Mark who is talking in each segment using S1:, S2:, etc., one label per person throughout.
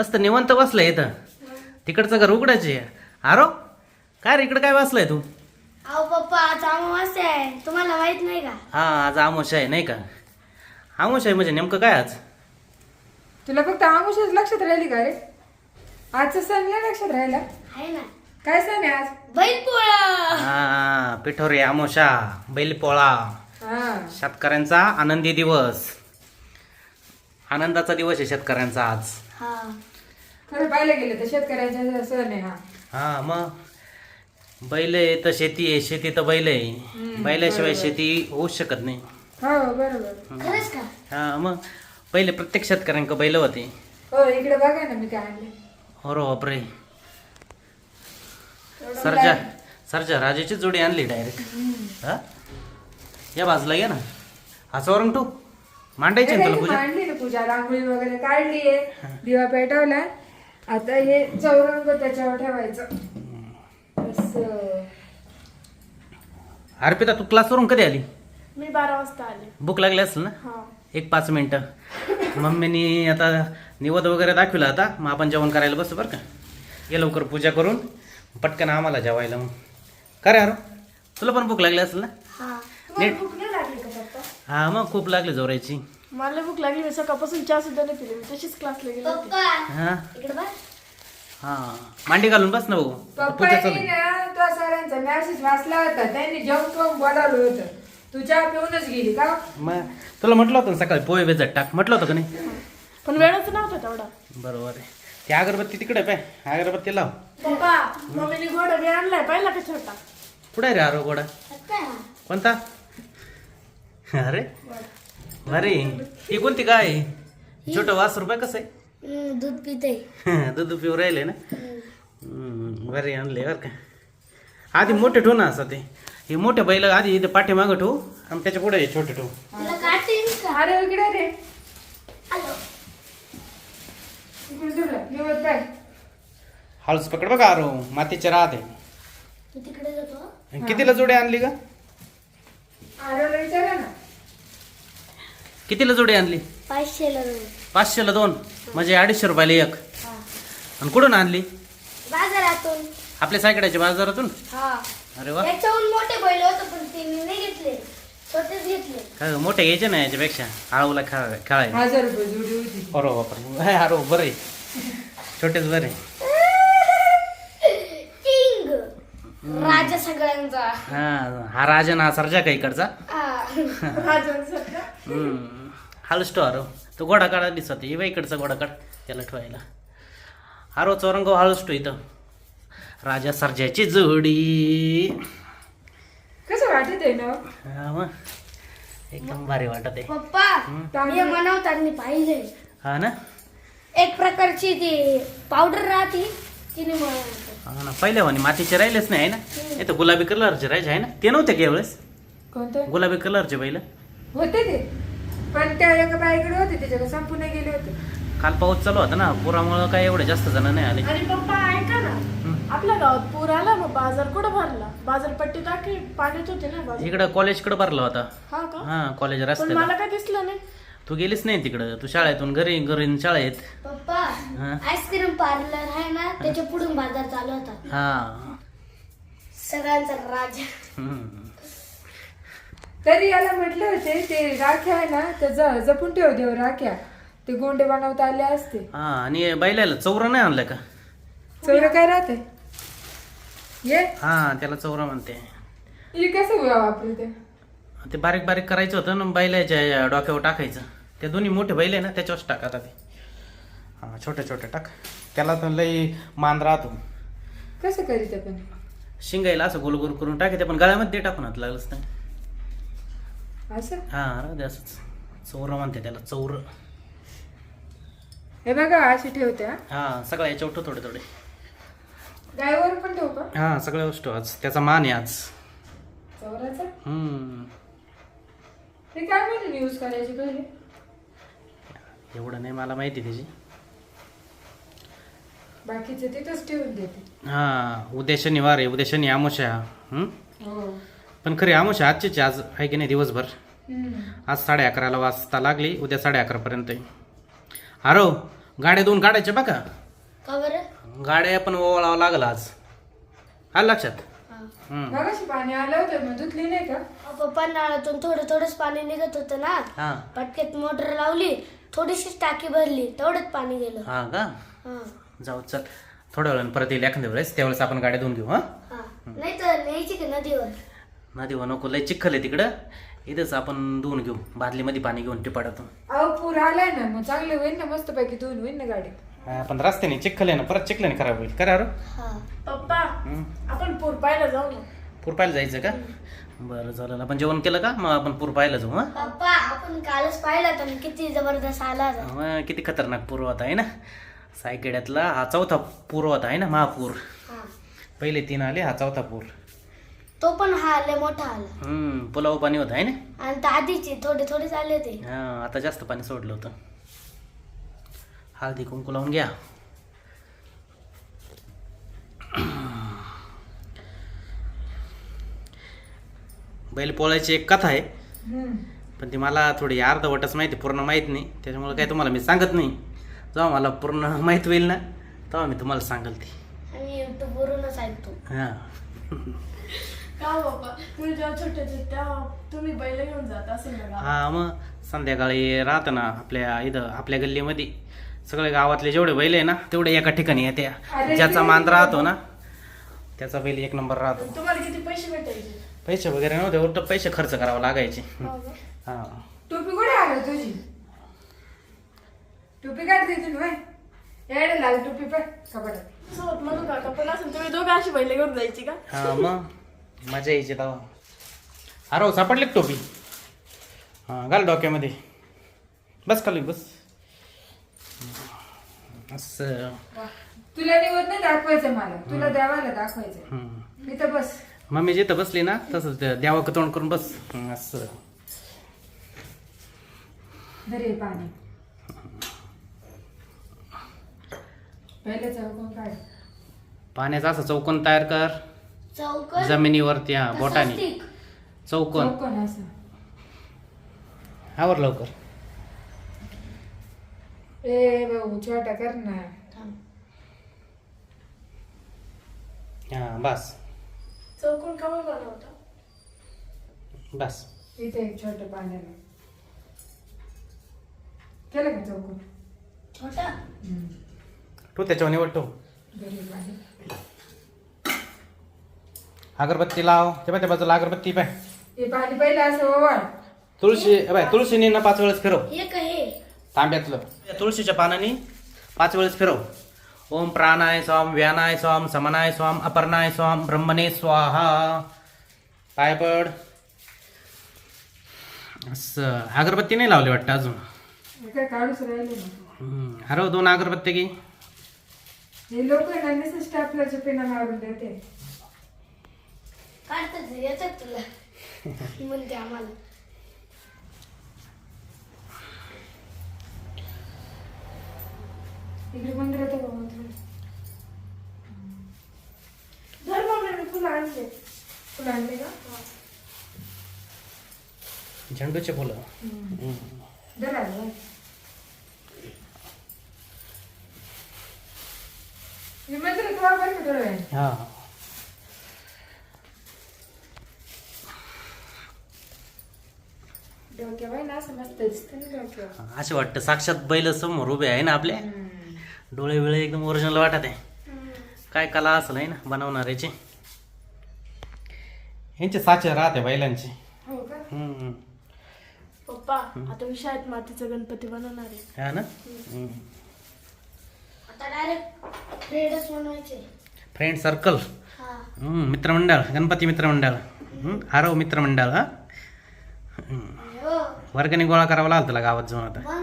S1: मस्त निवंत बसलंय इथं. तिकडचं घर उघडायचे आरो काय रे इकडं काय बसलाय तू?
S2: अहो पप्पा आज अमावास्या आहे. तुम्हाला माहीत नाही का?
S1: हा आज आमोश आहे नाही का? आमोश आहे म्हणजे नेमकं काय आज?
S3: तुला फक्त आमुषच लक्षात राहिली का रे? आजचा सण नाही लक्षात राहिला?
S2: आहे ना.
S3: काय सण आहे आज?
S2: बैल पोळा.
S1: हा पिठोरी आमोशा बैलपोळा
S3: हा.
S1: शेतकऱ्यांचा आनंदी दिवस. आनंदाचा दिवस आहे शेतकऱ्यांचा आज.
S2: हा.
S3: खरं पाहायला गेलं तर शेतकऱ्यांचा सण आहे हा.
S1: हा मग बैल आहे तर शेती आहे शेती तर बैल आहे. बैलाशिवाय शेती होऊच शकत नाही.
S3: हो बरोबर.
S2: खरंच का?
S1: हा मग पहिले प्रत्येक शेतकऱ्यांक बैल होते.
S3: हो इकडे बघा ना मी काय आणले.
S1: अरे बापरे. सरजा सरजा राजाची जोडी आणली डायरेक्ट हा? या बाजूला ये ना. हा चौरंग तू. मांडायची ना तुला पूजा?
S3: मांडली ना पूजा. रांगोळी वगैरे काढली आहे. दिवा पेटवला. आता हे चौरंग त्याच्यावर ठेवायचं. असं.
S1: अर्पिता तू क्लासवरून कधी आली?
S2: मी बारा वाजता आले.
S1: भूक लागली असेल ना?
S2: हा.
S1: एक पाच मिनटं. मम्मीनी आता निवद वगैरे दाखविला आता. मग आपण जेवण करायला बसू बरं का? ये लवकर पूजा करून. पटकन आम्हाला जेवायला मग. का रे अरो तुला पण भूक लागली असेल ना?
S2: हा.
S1: नीट.
S2: भूक नाही लागली का पप्पा?
S1: हा मग खूप लागली जोरायची
S4: मला भूक लागली मी सकाळपासून चहा सुद्धा नाही पिली मी तशीच क्लासला गेली होती.
S2: पप्पा!
S1: हा?
S2: इकडे बघ.
S1: हा. मांडी घालून बस ना भाऊ. आता पूजा चालू
S3: पप्पानी
S1: आहे.
S3: ना. तो सरांचा मॅसेज वाचला होता. त्यांनी करून बोलावलं होतं. तू चहा पिऊनच गेली का?
S1: मग तुला म्हटलं होतं ना सकाळी पोहे बेजट टाक. म्हटलं होतं का नाही?
S4: पण वेळच नव्हता तेवढा.
S1: बरोबर आहे. ती अगरबत्ती तिकडे पाय. अगरबत्ती लाव.
S4: पप्पा मम्मीने घोडा बी आणलाय. पाहिला का छोटा?
S1: कुठे आहे रे आरो गोडा?
S2: काय?
S1: कोणता? अरे? अरे ही कोणती काय आहे? छोटं वास रुपये कसं आहे?
S2: दूध पिते
S1: दूध पिऊ राहिले ना? बरे आणले बरं का. आधी मोठे ठेवू ना असं ते. हे मोठे बैल आधी इथे पाठीमागं ठेवू आणि त्याच्या पुढे छोटे ठेवू. हळूच पकड बघा आरो. मातीचे राहते.
S2: तू तिकडे जातो
S1: कितीला जोडी आणली का
S3: आरोला विचारा ना.
S1: कितीला जोडी आणली?
S2: पाचशेला दोन.
S1: पाचशेला दोन. म्हणजे अडीचशे रुपयाला एक.
S2: हा.
S1: आणि कुठून आणली?
S2: बाजारातून.
S1: आपल्या सायकडाच्या बाजारातून?
S2: हा.
S1: अरे वा.
S2: मोठे बैल होते पण ते मी नाही घेतले. छोटेच घेतले.
S1: काय मोठे घ्यायचे ना याच्यापेक्षा? आळूला खेळा खेळायला
S3: हजार रुपये जुडी होती.
S1: अरे बापरे. हाय अरे बरं आहे. छोटेच बरे
S2: राजा सगळ्यांचा.
S1: हा हा राजन हा सरजा का इकडचा?
S2: हा.
S1: हम्म. अरो तो घोडा काढा दिसत इवा इकडचा घोडा काढ. त्याला ठेवायला. अरो चौरंगाव हळूच ठेव इथं. राजा सरजाची जोडी.
S3: कसं वाटत आहे ना?
S1: हा मग एकदम भारी वाटत आहे.
S2: पप्पा हे बनवताना पाहिले
S1: हा ना?
S2: एक प्रकारची ती पावडर राहते. बनवतात.
S1: हा ना पहिल्या म्हणे मातीचे राहिलेच नाही आहे ना? हे तर गुलाबी कलरचे राहायचे आहे ना? ते नव्हते का यावेळेस
S3: कोणतं?
S1: गुलाबी कलरचे बैल.
S3: होते ते. पण त्या एका बाईकडे होते त्याच्याकडे संपूर्ण गेले होते.
S1: काल पाऊस चालू होता ना पुरामुळं काय एवढे जास्त जण नाही आले.
S4: आणि पप्पा ऐका ना. आपल्या गावात पूर आला मग बाजार कुठं भरला? बाजारपट्टी टाकी पाण्यात होते ना बाजार.
S1: इकडं कॉलेजकडे भरला होता.
S4: हा का?
S1: हा कॉलेज
S4: पण
S1: रस्त्याला.
S4: मला काय दिसलं नाही.
S1: तू गेलीच नाही तिकडं. तू शाळेतून घरी घरी शाळेत.
S2: पप्पा
S1: हा.
S2: आईस्क्रीम पार्लर आहे ना त्याच्या पुढून बाजार चालू होता.
S1: हा.
S2: सगळ्यांचा राजा.
S1: हम्म.
S3: तरी याला म्हटलं होते ते राख्या आहे ना तर ज- जपून ठेव देव राख्या. ते गोंडे बनवता आले असते.
S1: हा आणि बैलाला चौरा नाही आणलं का?
S3: चौर काय राहते? ये.
S1: हा त्याला चौरा म्हणते.
S3: हे कसं वापरू ते
S1: ते बारीक बारीक करायचं होतं ना बैलाच्या डोक्यावर टाकायचं. ते दोन्ही मोठे बैल आहे ना त्याच्यावरच टाका आता ते. हा छोटे छोटे टाक. त्याला तर लई मान राहतो.
S3: कसं करीत आपण
S1: शिंगायला असं गोल गोल करून टाकायचं पण गळ्यामध्ये ते टाकून हात लागलंच नाही.
S3: असं?
S1: हा राहू दे असंच. चौर म्हणते त्याला चौर.
S3: हे बघा अशी ठेवते हा.
S1: हा सगळ्या याच्यावर ठेव थोडे थोडे.
S3: गायवर पण ठेवू का?
S1: हा सगळ्या वस्तू आज. त्याचा मान आहे आज.
S3: चौराचा?
S1: हम्म.
S3: हे काय म्हणून यूज करायचे पहिले?
S1: एवढं नाही मला माहिती त्याची.
S3: बाकीचे तिथंच ठेवून देते.
S1: हा उद्या शनिवार आहे उद्या शनी आमोशा हम्म?
S3: हो.
S1: पण खरी आमोशा आजचीच आहे, आज आहे की नाही दिवसभर?
S3: हम्म.
S1: आज साडे अकराला वाजता लागली उद्या साडे अकरापर्यंत आहे. आरो गाड्या दोन काढायच्या बघा.
S2: का बरं?
S1: गाड्या पण ओवाळावं लागलं आज. आलं लक्षात?
S2: हा.
S1: हम्म.
S3: मगाशी पाणी आलं होतं मग धुतली नाही का?
S2: पप्पा नळातून थोडं थोडंच पाणी निघत होतं ना.
S1: हा.
S2: पटक्यात मोटर लावली थोडीशीच टाकी भरली तेवढंच पाणी गेलं.
S1: हा का?
S2: हा.
S1: जाऊ चल. थोड्या वेळानं परत येईल एखाद्या वेळेस. त्यावेळेस आपण गाड्या धुवून घेऊ हा?
S2: हा. नाही तर न्यायची का नदीवर?
S1: नदीवर नको लय चिखल आहे तिकडं. इथंच आपण धुवून घेऊ. बादलीमध्ये पाणी घेऊन टिपाडातून.
S3: अहो पूर आलाय ना मग चांगलं होईल ना मस्त पैकी धुवून होईल ना गाडी.
S1: हा, पण रस्त्याने चिखल आहे ना परत चिखल्याने खराब होईल. करा रे.
S2: हा.
S4: पप्पा. आपण पूर पाहायला जाऊ ना.
S1: पूर पाहायला जायचं का? बरं झालं आपण जेवण केलं का? मग आपण पूर पाहायला जाऊ हा?
S2: पप्पा आपण कालच पाहिला तर किती जबरदस्त आला होता.
S1: मग किती खतरनाक पूर होता आहे ना? सायकेड्यातला हा चौथा पूर होता आहे ना? महापूर.
S2: हा.
S1: पहिले तीन आले हा चौथा पूर.
S2: तो पण हा लय मोठा आला.
S1: हम्म पुलाव पाणी होतं आहे ना?
S2: आणि त्या आधीचे थोडे थोडे चालले होते.
S1: हा आता जास्त पाणी सोडलं होतं. हळदी कुंकू लावून घ्या. बैल पोळायची एक कथा आहे. पण ती मला थोडी अर्धवटच माहिती पूर्ण माहीत नाही. त्याच्यामुळे काय तुम्हाला मी सांगत नाही. जेव्हा मला पूर्ण माहीत होईल ना तेव्हा मी तुम्हाला सांगेल ती.
S2: आणि ऐकतो.
S1: हां.
S4: का हो पप्पा तुम्ही जेव्हा छोटे होते तेव्हा तुम्ही बैल घेऊन जात असेल ना गावात?
S1: हा मग संध्याकाळी राहतं ना आपल्या इथं आपल्या गल्लीमध्ये. सगळे गावातले जेवढे बैल आहे ना तेवढे एका ठिकाणी येते ज्याचा मान राहतो ना त्याचा बैल एक नंबर राहतो.
S4: तुम्हाला किती पैसे भेटायचे?
S1: पैसे वगैरे नव्हते उलट पैसे खर्च करावे लागायचे.
S4: हो का?
S1: हा.
S3: टोपी कुठे आलं तुझी? टोपी यायला लाल टोपी पण कपड्यात
S4: सोबत म्हणू का? पण असं तुम्ही दोघं अशी बैल घेऊन जायची का?
S1: हा मग. मजा यायची तेव्हा. अरे सापडली का टोपी? हा घाल डोक्यामध्ये. बस खाली बस. असं.
S3: तुला निवड नाही दाखवायचं मला. तुला देवाला दाखवायचं
S1: हम्म.
S3: इथं बस.
S1: मम्मी जिथं बसली ना तसंच देवाक तोंड करून बस. असं.
S3: दरे पाणी. पहिलं चौकोन काढ.
S1: पाण्याचा असं चौकोन तयार कर.
S2: चौकट
S1: जमिनीवरती हा
S2: तसंच
S1: बोटाने.
S2: stick.
S1: चौकोन.
S3: चौकोन असं.
S1: आवर लवकर.
S3: ए भाऊ छोटा कर ना.
S1: हा बस.
S4: चौकून बनवता?
S1: बस.
S3: इथे एक छोटं पाण्याला. केलं का चौकोन?
S2: छोटा.
S1: तू त्याच्यावर निवड ठेव.
S3: दरे पाणी.
S1: अगरबत्ती लाव. ते पाय त्या बाजूला अगरबत्ती पाय.
S3: हे पाणी पहिलं असं ओवाळ.
S1: तुळशी ए बाय तुळशीने ना पाच वेळेस फिरव. तांब्यातलं. त्या तुळशीच्या पानाने पाच वेळेस फिरव. ओम प्राणाय स्वाम व्यानाय स्वाम समनाय स्वाम अपर्णाय स्वाम ब्रह्मणे स्वाहा. पाय पड. असं अगरबत्ती नाही लावली वाटतं अजून?
S3: हे.
S1: हरव दोन अगरबत्ती घे
S3: हे लोक पिना मारून देते.
S2: काढतात येतात तुला. म्हणते आम्हाला.
S3: इकडे मंदिरात आहे का मंदिर.
S4: धर मम्मी मी फुलं आणले.
S3: आणले का?
S1: झेंडूचे फुलं. हम्म.
S3: दर आलं मंदिरात वा बरं का थोडं वेळ?
S1: हा.
S3: डोक्यावर ना असं मस्त दिसतं ना डोक्यावर.
S1: असे वाटतं साक्षात बैल समोर उभे आहे ना आपल्या डोळे वेळे एकदम ओरिजिनल वाटत आहे. काय कला असेल आहे ना बनवणाऱ्याची. यांचे साचे राहते बैलांचे.
S3: हो का?
S1: हम्म.
S4: पप्पा आता मी शाळेत मातीचा गणपती बनवणार आहे.
S1: हा ना? हम्म.
S2: आता डायरेक्ट फ्रेडच बनवायचे.
S1: फ्रेंड सर्कल
S2: हा.
S1: हम्म, मित्रमंडळ गणपती मित्रमंडळ. हम्म, आरव मित्रमंडळ हा?
S2: हो.
S1: वर्गणी गोळा करावा लागला त्याला गावात जाऊन
S2: मग?
S4: आता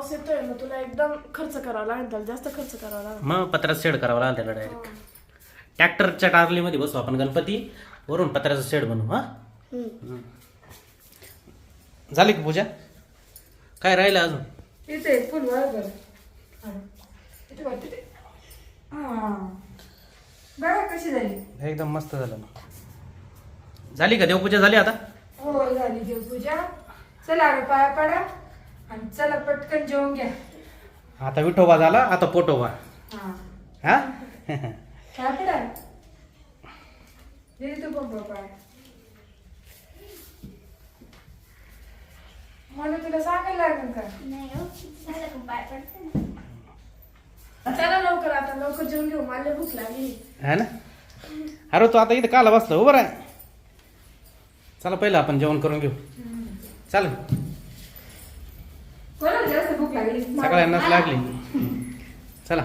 S4: पाऊस येतोय मग तुला एकदम खर्च करावा लागेल त्याला जास्त खर्च करावा लागेल.
S1: मग पत्रात शेड करावा लागला त्याला डायरेक्ट ट्रॅक्टरच्या टारलीमध्ये बसू आपण गणपती. वरून पत्र्याचं शेड बनवू हा. झाली का पूजा? काय राहिलं अजून?
S3: इथे फुल वाळ बरं हा. इथे बघ हा. कशी झाली.
S1: एकदम मस्त झालं ना. झाली का देवपूजा? झाली आता?
S3: हो झाली देवपूजा. चला अरे पाया पडा. आणि चला पटकन जेवून घ्या.
S1: आता विठोबा झाला आता पोटोबा
S3: हा.
S1: हा?
S3: दे तू मला तुला सांगायला लागेल का?
S2: नाही हो झालं का? पाय पडते ना.
S4: चला लवकर आता लवकर जेवून घेऊ. मला भूक लागली.
S1: है ना? अरे तू आता इथं काला बसला उभं आहे चला पहिलं आपण जेवण करून घेऊ. चालेल.
S3: जास्त भूक लागली?
S1: सगळ्यांनाच लागली. चला.